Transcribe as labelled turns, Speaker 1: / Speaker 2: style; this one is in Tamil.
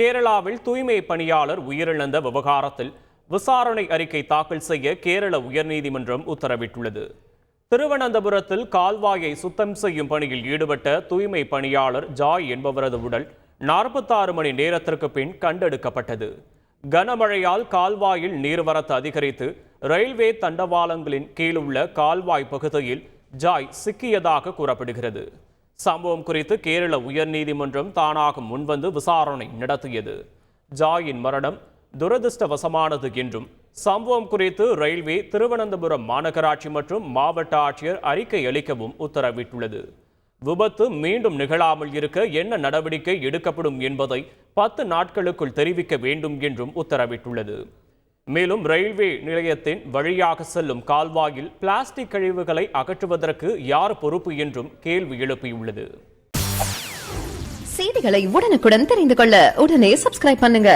Speaker 1: கேரளாவில் தூய்மை பணியாளர் உயிரிழந்த விவகாரத்தில் விசாரணை அறிக்கை தாக்கல் செய்ய கேரள உயர்நீதிமன்றம் உத்தரவிட்டுள்ளது. திருவனந்தபுரத்தில் கால்வாயை சுத்தம் செய்யும் பணியில் ஈடுபட்ட தூய்மை பணியாளர் ஜாய் என்பவரது உடல் நாற்பத்தாறு மணி நேரத்திற்கு பின் கண்டெடுக்கப்பட்டது. கனமழையால் கால்வாயில் நீர்வரத்து அதிகரித்து ரயில்வே தண்டவாளங்களின் கீழுள்ள கால்வாய் பகுதியில் ஜாய் சிக்கியதாக கூறப்படுகிறது. சம்பவம் குறித்து கேரள உயர்நீதிமன்றம் தானாக முன்வந்து விசாரணை நடத்தியது. ஜாயின் மரணம் துரதிர்ஷ்டவசமானது என்றும் சம்பவம் குறித்து ரயில்வே திருவனந்தபுரம் மாநகராட்சி மற்றும் மாவட்ட ஆட்சியர் அறிக்கை அளிக்கவும் உத்தரவிட்டுள்ளது. விபத்து மீண்டும் நிகழாமல் இருக்க என்ன நடவடிக்கை எடுக்கப்படும் என்பதை பத்து நாட்களுக்குள் தெரிவிக்க வேண்டும் என்றும் உத்தரவிட்டுள்ளது. மேலும் ரயில்வே நிலையத்தின் வழியாக செல்லும் கால்வாயில் பிளாஸ்டிக் கழிவுகளை அகற்றுவதற்கு யார் பொறுப்பு என்றும் கேள்வி எழுப்பியுள்ளது.
Speaker 2: செய்திகளை உடனுக்குடன் தெரிந்து கொள்ள உடனே சப்ஸ்கிரைப் பண்ணுங்க.